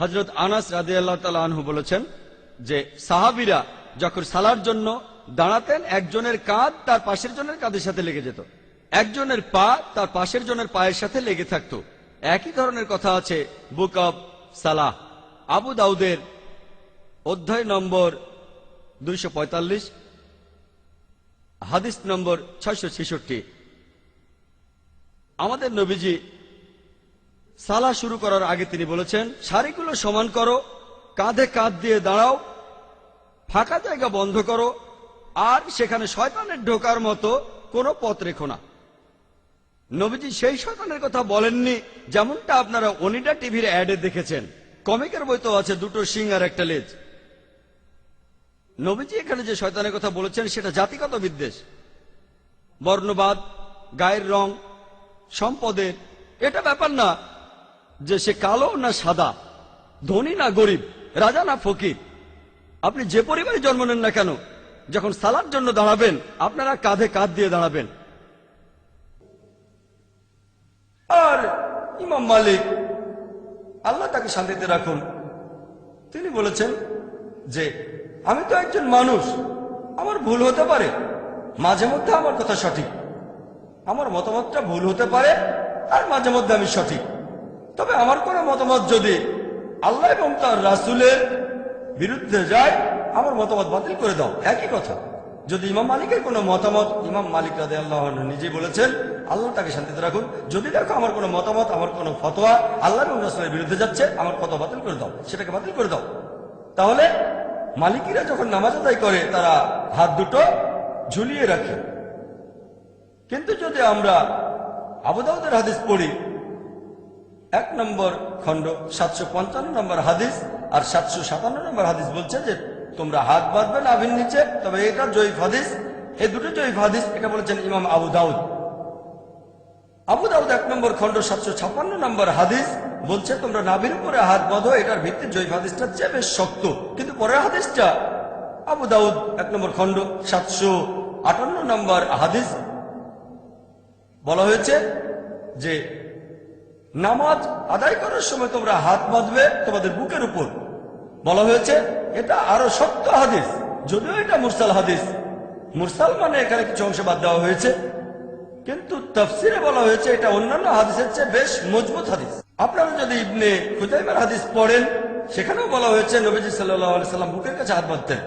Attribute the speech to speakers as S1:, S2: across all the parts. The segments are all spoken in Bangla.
S1: হজরত আনাস রাজি আল্লাহ আনহু বলেছেন যে সাহাবিরা যখন সালার জন্য দাঁড়াতেন, একজনের কাঁধ তার পাশের জনের কাঁধের সাথে লেগে যেত। একজনের পা তার পাশের জনের পায়ের সাথে লেগে থাকতো। একই ধরনের কথা আছে বুক অব সালাহ। আবু দাউদের অধ্যায় নম্বর দুইশো পঁয়তাল্লিশ, হাদিস নম্বর ছয়শো ছেষট্টি। আমাদের নবীজি সালা শুরু করার আগে তিনি বলেছেন, শাড়িগুলো সমান করো, কাঁধে কাঁধ দিয়ে দাঁড়াও, ফাঁকা জায়গা বন্ধ করো, আর সেখানে শয়তানের ঢোকার মতো কোনো পথ রেখো না। নবীজি সেই শয়তানের কথা বলেননি, যেমনটা আপনারা অনিডা টিভির অ্যাডে দেখেছেন। কমিকের বই তো আছে, দুটো সিং আর একটা লেজ। নবীজি এখানে যে শয়তানের কথা বলেছেন, সেটা জাতিগত বিদ্বেষ। বর্ণবাদ, গায়ের রং, সম্পদের, এটা ব্যাপার না। যে সে কালো না সাদা, ধনী না গরিব, রাজা না ফকির। আপনি যে পরিবারে জন্ম নেন না কেন, যখন সালার জন্য দাঁড়াবেন, আপনারা কাঁধে কাঁধ দিয়ে দাঁড়াবেন। আর ইমাম মালিক, আল্লাহ তাকে শান্তিতে রাখুন। তিনি বলেছেন যে, আমি তো একজন মানুষ, আমার ভুল হতে পারে। মাঝে মধ্যে আমার কথা সঠিক। আমার মতামতটা ভুল হতে পারে, আর মাঝে মধ্যে আমি সঠিক। তবে আমার কোনো মতামত যদি আল্লাহ এবং তার রাসুলের বিরুদ্ধে যায়, আমার মতামত বাতিল করে দাও। একই কথা। যদি ইমাম মালিকের কোনো মতামত, ইমাম মালিক রাদে আল্লাহ নিজেই বলেছেন, আল্লাহ তাকে শান্তিতে রাখুন। যদি দেখো আমার কোনো মতামত, আমার কোনো ফতোয়া আল্লাহ এবং রাসুলের বিরুদ্ধে যাচ্ছে, আমার ফতোয়া বাতিল করে দাও। সেটাকে বাতিল করে দাও। তাহলে মালিকিরা যখন নামাজ আদায় করে, তারা হাত দুটো ঝুলিয়ে রাখে। কিন্তু যদি আমরা আবুদাউদের হাদিস পড়ি এক নম্বর খণ্ড সাতশো পঞ্চান্ন নম্বর হাদিস আর সাতশো সাতান্ন নম্বর হাদিস বলছে যে তোমরা হাত বাঁধবে নাভির নিচে, তবে এটা জয়ীফ হাদিস। এই দুটো জয়ীফ হাদিস, এটা বলেছেন ইমাম আবু দাউদ। আবু দাউদ এক নম্বর খণ্ড সাতশো ছাপ্পান্ন নম্বর হাদিস বলছে, তোমরা নাভির উপরে হাত বাঁধো, এটার ভিত্তি জয়ীফ হাদিসটা চেয়ে বেশ শক্ত। কিন্তু পরের হাদিসটা, আবু দাউদ এক নম্বর খণ্ড সাতশো আটান্ন নম্বর হাদিস বলা হয়েছে যে নামাজ আদায় করার সময় তোমরা হাত বাঁধবে তোমাদের বুকের উপর। বলা হয়েছে, এটা আরও সত্য হাদিস, যদিও এটা মুরসাল হাদিস। মুরসাল মানে এখানে কিছু অংশ বাদ দেওয়া হয়েছে। কিন্তু তফসিরে বলা হয়েছে, এটা অন্যান্য হাদিসের চেয়ে বেশ মজবুত হাদিস। আপনারা যদি ইবনে খুদাইমের হাদিস পড়েন, সেখানেও বলা হয়েছে, নবীজি সাল্লাহ সাল্লাম বুকের কাছে হাত বাঁধতেন।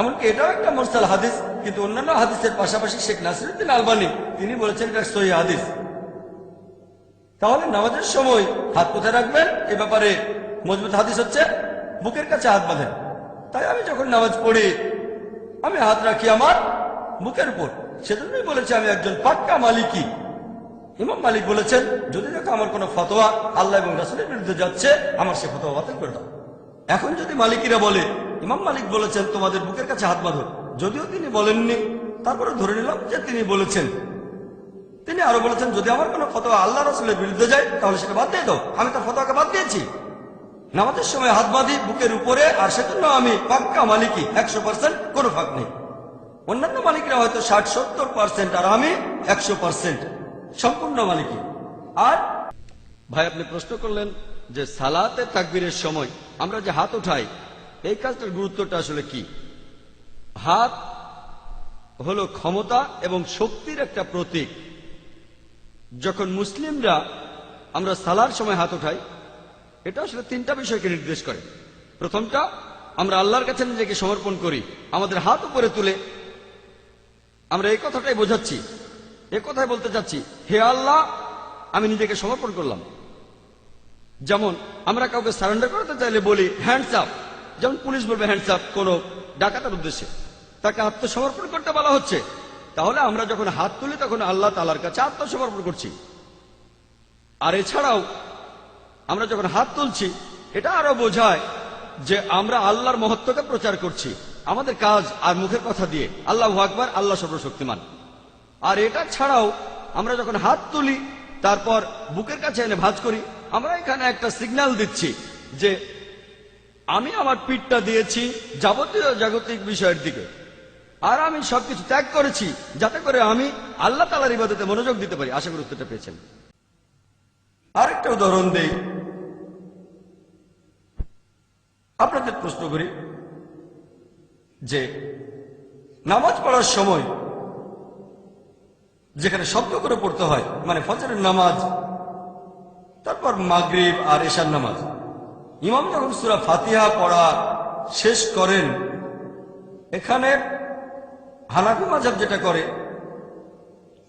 S1: এমনকি এটাও একটা মুরসাল হাদিস, কিন্তু অন্যান্য হাদিসের পাশাপাশি শেখ নাসির নাসিরুদ্দিন আলবানী, তিনি বলেছেন এটা সহি হাদিস। তাহলে নামাজের সময় হাত কোথায় রাখবেন? এ ব্যাপারে মজবুত হাদিস হচ্ছে, বুকের কাছে হাত বাঁধেন। তাই আমি যখন নামাজ পড়ি, আমি হাত রাখি আমার বুকের উপর। সেজন্যই বলেছি আমি একজন পাক্কা মালিকই। ইমাম মালিক বলেছেন, যদি দেখো আমার কোনো ফতোয়া আল্লাহ এবং রাসুলের বিরুদ্ধে যাচ্ছে, আমার সে ফতোয়া বাতিল করে দাও। এখন যদি মালিকিরা বলে, ইমাম মালিক বলেছেন তোমাদের বুকের কাছে হাত বাঁধো। যদিও তিনি বলেননি, তারপরে ধরে নিলাম যে তিনি বলেছেন। তিনি আরও বলেছেন, যদি আমার কোনো ফতোয়া আল্লাহ রসুলের বিরুদ্ধে যায়, তাহলে সেটা বাদ দিয়ে দাও। আমি তার ফতোয়াকে বাদ দিয়েছি। নামাজের সময় হাত বাঁধি, বুকের উপরে, আর সেজন্য আমি পাক্কা মালিকই, একশো পার্সেন্ট কোনো ফাঁক নেই। অন্যান্য মালিকরা হয়তো ষাট, সত্তর পার্সেন্ট আর আমি একশো পার্সেন্ট সম্পূর্ণ মালিকই। আর ভাই, আপনি প্রশ্ন করলেন যে সালাতে তাকবীরের সময় আমরা যে হাত উঠাই, এই কাজটার গুরুত্বটা আসলে কি? হাত হলো ক্ষমতা এবং শক্তির একটা প্রতীক। যখন মুসলিমরা আমরা সালার সময় হাত উঠাই, এটা আসলে তিনটা বিষয়কে নির্দেশ করে। প্রথমটা, আমরা আল্লাহর কাছে নিজেকে সমর্পণ করি, আমাদের হাত উপরে তুলে। আমরা এই কথাটাই বোঝাচ্ছি এ কথাই বলতে চাচ্ছি, হে আল্লাহ, আমি নিজেকে সমর্পণ করলাম। যেমন, আমরা কাউকে সারেন্ডার করতে চাইলে বলি হ্যান্ডস আপ যেমন পুলিশ বলবে হ্যান্ডস আপ কোনো ডাকাতার উদ্দেশ্যে। তাকে আত্মসমর্পণ করতে বলা হচ্ছে। তাহলে আমরা যখন হাত তুলি, তখন আল্লাহ তালার কাছে আত্মসমর্পণ করছি। আর এছাড়াও আমরা যখন হাত তুলছি, এটা আরও বোঝায় যে আমরা আল্লাহর মহত্বকে প্রচার করছি। আমাদের কাজ আর মুখের কথা দিয়ে। আল্লাহ আকবার, আল্লাহ সর্বশক্তিমান। আর এটা ছাড়াও আমরা যখন হাত তুলি, তারপর বুকের কাছে এনে ভাজ করি, আমরা এখানে একটা সিগন্যাল দিচ্ছি যে, আমি আমার পিঠটা দিয়েছি যাবতীয় জাগতিক বিষয়ের দিকে। আর আমি সবকিছু ত্যাগ করেছি যাতে করে আমি আল্লাহ তালার ইবাদতে মনোযোগ দিতে পারি। আশা করি উত্তরটা পেয়েছেন। আরেকটা উদাহরণ দেই। আপনাদের প্রশ্ন করি যে, নামাজ পড়ার সময় যেখানে শব্দ করে পড়তে হয় মানে ফজরের নামাজ, তারপর মাগরিব আর এশার নামাজ, ইমাম যখন সুরা ফাতিহা পড়া শেষ করেন, এখানে হানাফি মাঝাব যেটা করে,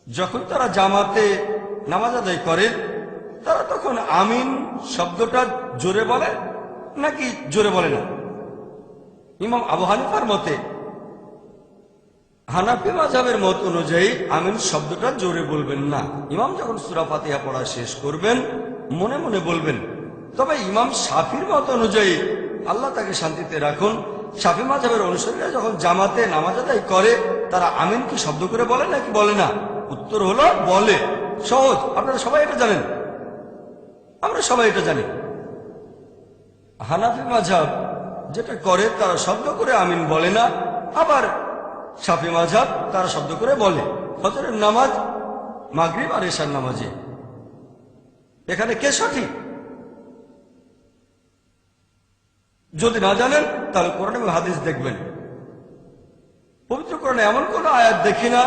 S1: যখন তারা জামাতে নামাজ আদায় করে, তারা তখন আমিন শব্দটা জোরে বলে নাকি জোরে বলে না? ইমাম আবু হানিফার মতে, হানাফি মাঝাবের মত অনুযায়ী আমিন শব্দটা জোরে বলবেন না। ইমাম যখন সুরা ফাতিহা পড়া শেষ করবেন, মনে মনে বলবেন, তবে ইমাম সাফির মত অনুযায়ী আল্লাহ তাকে শান্তিতে রাখুন শাফি মাঝাবের অনুসারীরা যখন জামাতে নামাজ আদায় করে, তারা আমিন কি শব্দ করে বলে নাকি বলে না? উত্তর হলো বলে। সহজ। আপনারা সবাই এটা জানেন। আমরা সবাই এটা জানি। হানাফি মাঝাব যেটা করে, তারা শব্দ করে আমিন বলে না। আবার সাফি মাঝাব তারা শব্দ করে বলে। ফজরের নামাজ মাগরিব আর এশার নামাজে। এখানে কে সঠিক? যদি না জানেন, তাহলে কোরআন এবং হাদিস দেখবেন। পবিত্র কোরআনে এমন কোন আয়াত দেখি না,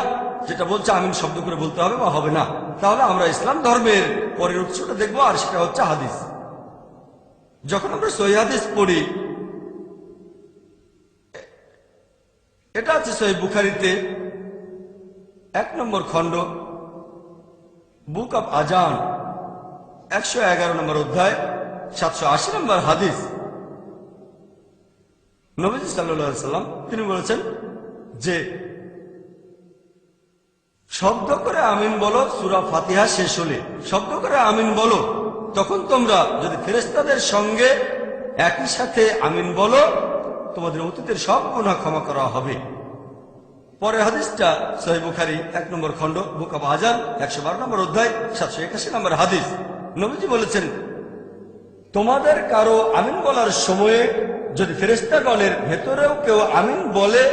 S1: যেটা বলছে আমিন শব্দ করে বলতে হবে বা হবে না। তাহলে আমরা ইসলাম ধর্মের পরের উৎসটা দেখব, আর সেটা হচ্ছে হাদিস। যখন আমরা সহি হাদিস পড়ি, এটা আছে সহি বুখারিতে, এক নম্বর খণ্ড, বুক অফ আজান, একশো এগারো নম্বর অধ্যায়, সাতশো আশি নম্বর হাদিস। নবীজ সাল্লা সাল্লাম তিনি বলেছেন যে, শব্দ করে আমিন বলো, সুরা ফাতিহা শেষ হলে। শব্দ করে আমিন বলো, তখন তোমরা যদি ফেরেস্তাদের সঙ্গে একই সাথে আমিন বলো, তোমাদের অতীতের সব গুণা ক্ষমা করা হবে। পরের হাদিসটা সহি বুখারি, এক নম্বর খণ্ড, বুক আজান একশো বারো নম্বর অধ্যায়, সাতশো একাশি নম্বর হাদিস। নবীজি বলেছেন, তোমাদের কারও আমিন বলার সময়ে যদি ফেরেস্তাগণের ভেতরেও কেউ আমিন বলে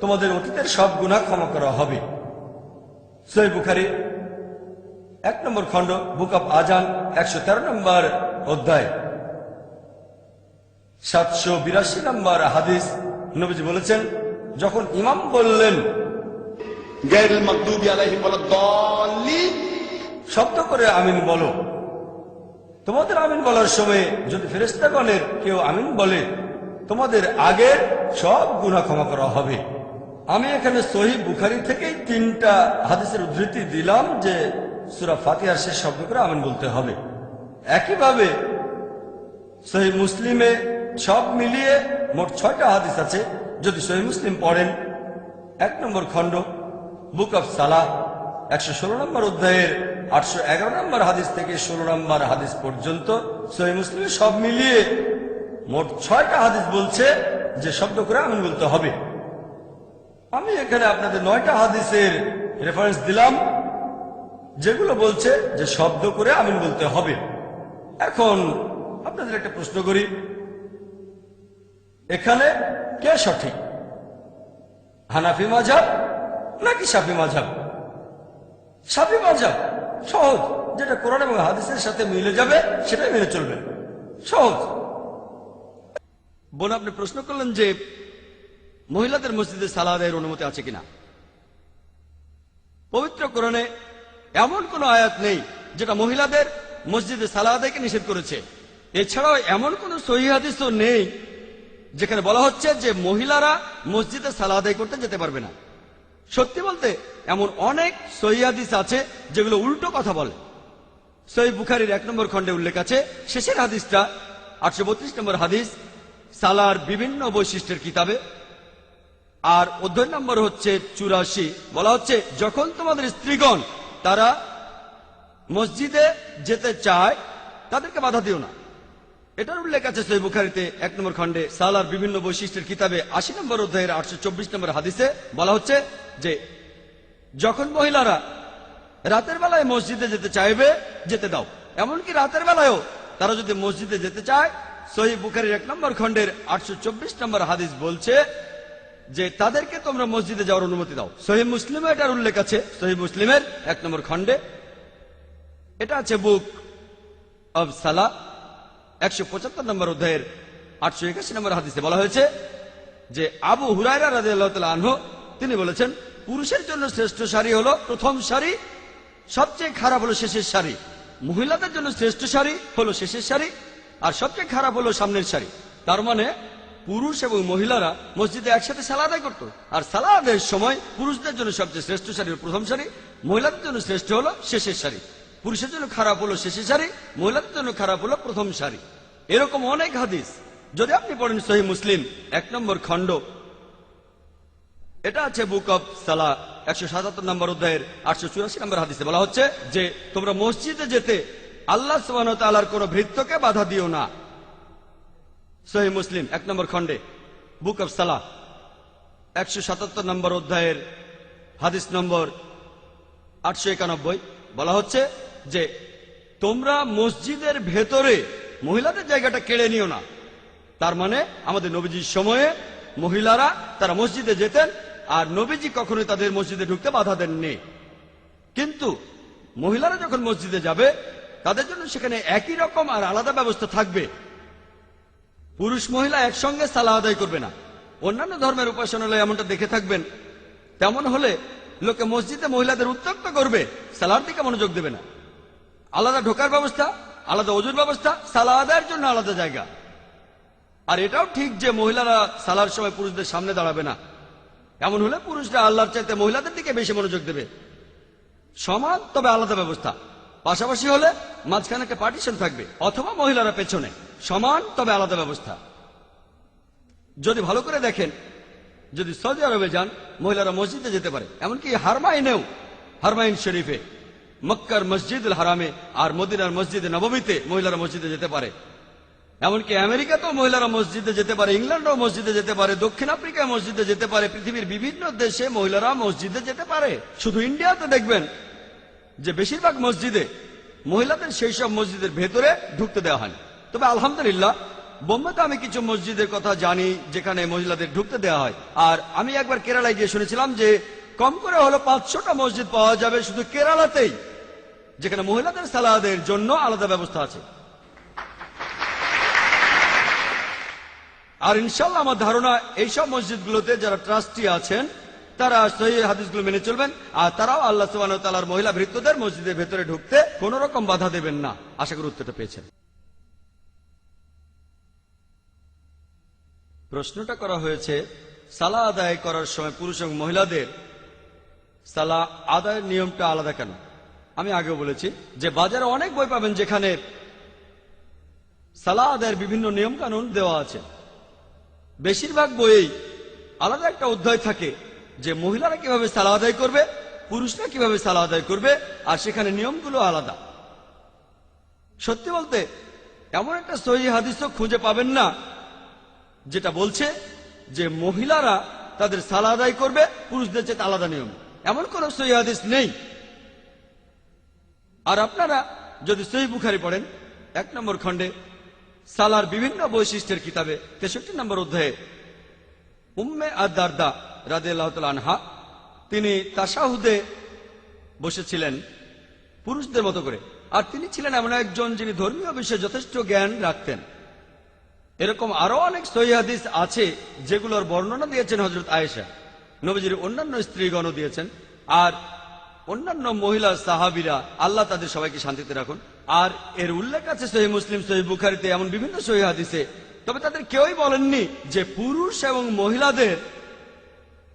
S1: তোমাদের অতীতের সব গুণা ক্ষমা করা হবে। সৈয় বুখারি এক নম্বর খণ্ড বুক অফ আজান একশো তেরো নম্বর অধ্যায়। সাতশো বিরাশি নম্বর হাদিস নবীজি বলেছেন যখন ইমাম বললেন শব্দ করে আমিন বলো। তোমাদের আমিন বলার সময় যদি ফেরেস্তাগণের কেউ আমিন বলে, তোমাদের আগের সব গুণা ক্ষমা করা হবে। আমি এখানে সহি বুখারি থেকেই তিনটা হাদিসের উদ্ধৃতি দিলাম যে সুরা ফাতিহার শেষ শব্দ করে আমিন বলতে হবে। একইভাবে সহি মুসলিমে সব মিলিয়ে মোট ছয়টা হাদিস আছে, যদি সহি মুসলিম পড়েন। এক নম্বর খণ্ড, বুক অফ সালা একশো ষোলো নম্বর অধ্যায়ের আটশো এগারো নম্বর হাদিস থেকে ষোলো নম্বর হাদিস পর্যন্ত সহি মুসলিম সব মিলিয়ে মোট ছয়টা হাদিস বলছে যে শব্দ করে আমিন বলতে হবে। আমি এখানে আপনাদের নয়টা হাদিসের রেফারেন্স দিলাম, যেগুলো বলছে যে শব্দ করে আমিন বলতে হবে। এখন আপনাদের একটা প্রশ্ন করি, এখানে কে সঠিক? হানাফি মাঝাব নাকি সাফি মাঝাব? সাফি মাঝাব সহজ, যেটা কোরআন এবং হাদিসের সাথে মিলে যাবে, সেটাই মেনে চলবে। সহজ।
S2: বোন, আপনি প্রশ্ন করলেন যে মহিলাদের মসজিদে আদায়ের অনুমতি আছে কিনা? পবিত্র কোরআনে এমন কোন আয়াত নেই যেটা মহিলাদের মসজিদে সালাহ আদায়কে নিষেধ করেছে। এছাড়াও এমন কোন সহিহাদিসও নেই যেখানে বলা হচ্ছে যে মহিলারা মসজিদে সালাহ আদায় করতে যেতে পারবে না। সত্যি বলতে, এমন অনেক সহিহাদিস আছে যেগুলো উল্টো কথা বলে। সহি বুখারির এক নম্বর খণ্ডে উল্লেখ আছে, শেষের হাদিসটা, আটশো বত্রিশ নম্বর হাদিস, সালার বিভিন্ন বৈশিষ্ট্যের কিতাবে। আর অধ্যয়ন নম্বর হচ্ছে চুরাশি। বলা হচ্ছে, যখন তোমাদের স্ত্রীগণ তারা মসজিদে যেতে চায়, তাদেরকে বাধা দিও না। এটার উল্লেখ আছে সই বুখারিতে, এক নম্বর খণ্ডে, সালার বিভিন্ন বৈশিষ্ট্যের কিতাবে আশি নম্বর অধ্যায়ের আটশো চব্বিশ নম্বর হাদিসে বলা হচ্ছে যে, যখন মহিলারা রাতের বেলায় মসজিদে যেতে চাইবে, যেতে দাও। এমনকি রাতের বেলায়ও তারা যদি মসজিদে যেতে চায় সহি বুখারির এক নম্বর খণ্ডের আটশো চব্বিশ নম্বর হাদিস বলছে যে, তাদেরকে তোমরা মসজিদে যাওয়ার অনুমতি দাও। সহি মুসলিমে এটার উল্লেখ আছে সহি মুসলিমের এক নম্বর খণ্ডে। এটা আছে বুক অব সালা। একশো পঁচাত্তর নম্বর অধ্যায়ের আটশো একাশি নম্বর হাদিসে বলা হয়েছে যে আবু হুরায়রা রাজি আল্লাহ আনহ, তিনি বলেছেন, পুরুষের জন্য শ্রেষ্ঠ শাড়ি হলো প্রথম শাড়ি, সবচেয়ে খারাপ হলো শেষের শাড়ি। মহিলাদের জন্য শ্রেষ্ঠ শাড়ি হলো শেষের শাড়ি, আর সবচেয়ে খারাপ হলো সামনের শাড়ি। তার মানে পুরুষ এবং মহিলারা মসজিদে একসাথে সালা আদায় করতো, আর সালা আদায়ের সময় পুরুষদের জন্য সবচেয়ে শ্রেষ্ঠ শাড়ি প্রথম শাড়ি, মহিলাদের জন্য শ্রেষ্ঠ হলো শেষের শাড়ি। পুরুষের জন্য খারাপ হলো শেষের শাড়ি মহিলাদের জন্য খারাপ হলো প্রথম শাড়ি এরকম অনেক হাদিস। যদি আপনি পড়েন সহি মুসলিম, এক নম্বর খণ্ড। এটা আছে বুক অফ সালা একশো সাতাত্তর নম্বর অধ্যায়ের আটশো চুরাশি নম্বর হাদিসে। বলা হচ্ছে যে, তোমরা মসজিদে যেতে আল্লাহ সুবাহ তালার কোন ভৃত্যকে বাধা দিও না। সহি মুসলিম, এক নম্বর খণ্ডে, বুক অফ সালা একশো সাতাত্তর নম্বর অধ্যায়ের হাদিস নম্বর আটশো একানব্বই। বলা হচ্ছে যে তোমরা মসজিদের ভেতরে মহিলাদের জায়গাটা কেড়ে নিও না। তার মানে আমাদের নবীজির সময়ে মহিলারা তারা মসজিদে যেতেন আর নবীজি কখনোই তাদের মসজিদে ঢুকতে বাধা দেননি। কিন্তু মহিলারা যখন মসজিদে যাবে, তাদের জন্য সেখানে একই রকম আর আলাদা ব্যবস্থা থাকবে। পুরুষ মহিলা একসঙ্গে সালা আদায় করবে না। অন্যান্য ধর্মের উপাসনালয় এমনটা দেখে থাকবেন। তেমন হলে লোকে মসজিদে মহিলাদের উত্তক্ত করবে সালার দিকে মনোযোগ দেবে না। আলাদা ঢোকার ব্যবস্থা, আলাদা অজুর ব্যবস্থা সালা আদায়ের জন্য আলাদা জায়গা। আর এটাও ঠিক যে মহিলারা সালার সময় পুরুষদের সামনে দাঁড়াবে না। এমন হলে পুরুষরা আল্লাহর চাইতে মহিলাদের দিকে বেশি মনোযোগ দেবে। সমান তবে আলাদা ব্যবস্থা। পাশাপাশি হলে মাঝখানে একটা পার্টিশন থাকবে, অথবা মহিলারা পেছনে। সমান তবে আলাদা ব্যবস্থা। যদি ভালো করে দেখেন, যদি সৌদি আরবে যান, মহিলারা মসজিদে যেতে পারে। এমনকি হারমাইনেও, হারমাইন শরীফে। মক্কার মসজিদুল হারামে আর মদিনার মসজিদে নবমীতে মহিলারা মসজিদে যেতে পারে। এমনকি আমেরিকাতেও মহিলারা মসজিদে যেতে পারে, ইংল্যান্ডও মসজিদে যেতে পারে, দক্ষিণ আফ্রিকায় মসজিদে যেতে পারে, পৃথিবীর বিভিন্ন দেশে মহিলারা মসজিদে যেতে পারে। শুধু ইন্ডিয়াতে দেখবেন যে বেশিরভাগ মসজিদে মহিলাদের সেই সব মসজিদের ভেতরে ঢুকতে দেওয়া হয় তবে আলহামদুলিল্লাহ বোম্বেতে আমি কিছু মসজিদের কথা জানি যেখানে মহিলাদের ঢুকতে দেওয়া হয়। আর আমি একবার কেরালায় গিয়ে শুনেছিলাম যে কম করে হলো পাঁচশোটা মসজিদ পাওয়া যাবে শুধু কেরালাতেই, যেখানে মহিলাদের সালাদের জন্য আলাদা ব্যবস্থা আছে। আর ইনশাল্লাহ আমার ধারণা, এইসব মসজিদগুলোতে যারা ট্রাস্টি আছেন, তারা সহি হাদিসগুলো মেনে চলবেন, আর তারাও আল্লাহ সুবাহ তালার মহিলা ভৃত্যদের মসজিদের ভেতরে ঢুকতে কোন রকম বাধা দেবেন না। আশা করি উত্তরটা পেয়েছেন। প্রশ্নটা করা হয়েছে সালা আদায় করার সময় পুরুষ এবং মহিলাদের সালা আদায়ের নিয়মটা আলাদা কেন? আমি আগেও বলেছি যে বাজারে অনেক বই পাবেন যেখানে সালা আদায়ের বিভিন্ন নিয়ম কানুন দেওয়া আছে। বেশিরভাগ বইয়েই আলাদা একটা অধ্যায় থাকে যে মহিলারা কীভাবে সালা আদায় করবে, পুরুষরা কীভাবে সালা আদায় করবে, আর সেখানে নিয়মগুলো আলাদা। সত্যি বলতে, এমন একটা সহি হাদিসও খুঁজে পাবেন না, যেটা বলছে যে মহিলারা তাদের সালা আদায় করবে, পুরুষদের চেয়ে আলাদা নিয়ম। এমন কোন সহি হাদিস নেই। আর আপনারা যদি সহি বুখারি পড়েন, এক নম্বর খণ্ডে সালার বিভিন্ন বৈশিষ্ট্যের কিতাবে তেষট্টি নম্বর অধ্যায়ে উম্মে আদারদা রাজে আনহা, তিনি তাসাহুদে বসেছিলেন পুরুষদের মতো করে। আর তিনি ছিলেন এমন একজন যিনি ধর্মীয় বিষয়ে যথেষ্ট জ্ঞান রাখতেন। এরকম আরও অনেক সহিহাদিস আছে যেগুলোর বর্ণনা দিয়েছেন হজরত আয়েশা। নবীজির অন্যান্য স্ত্রীগণও দিয়েছেন। আর অন্যান্য মহিলা সাহাবিরা, আল্লাহ তাদের সবাইকে শান্তিতে রাখুন। আর এর উল্লেখ আছে সহি মুসলিম সহি বুখারিতে, এমন বিভিন্ন সহি হাদিসে। তবে তাদের কেউই বলেননি যে পুরুষ এবং মহিলাদের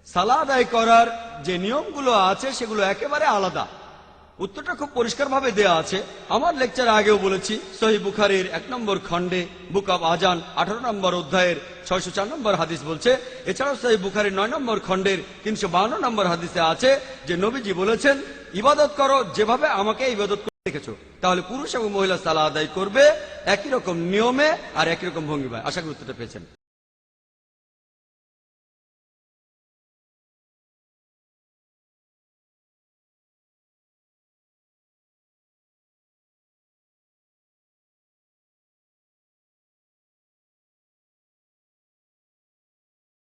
S2: সালা আদায় করার যে নিয়মগুলো আছে, সেগুলো একেবারে আলাদা। উত্তরটা খুব পরিষ্কারভাবে দেয়া আছে। আমার লেকচার আগেও বলেছি, সহি বুখারির এক নম্বর খণ্ডে বুক অব আজান আঠারো নম্বর অধ্যায়ের ছয়শো চার নম্বর হাদিস বলছে, এছাড়াও সহি বুখারির নয় নম্বর খণ্ডের তিনশো বাহান্ন নম্বর হাদিসে আছে যে নবীজি বলেছেন, ইবাদত করো যেভাবে আমাকে ইবাদত দেখেছ? তাহলে পুরুষ এবং মহিলা সালা আদায় করবে একই রকম নিয়মে আর একই রকম ভঙ্গিমায়। আশা করি উত্তরটা পেয়েছেন।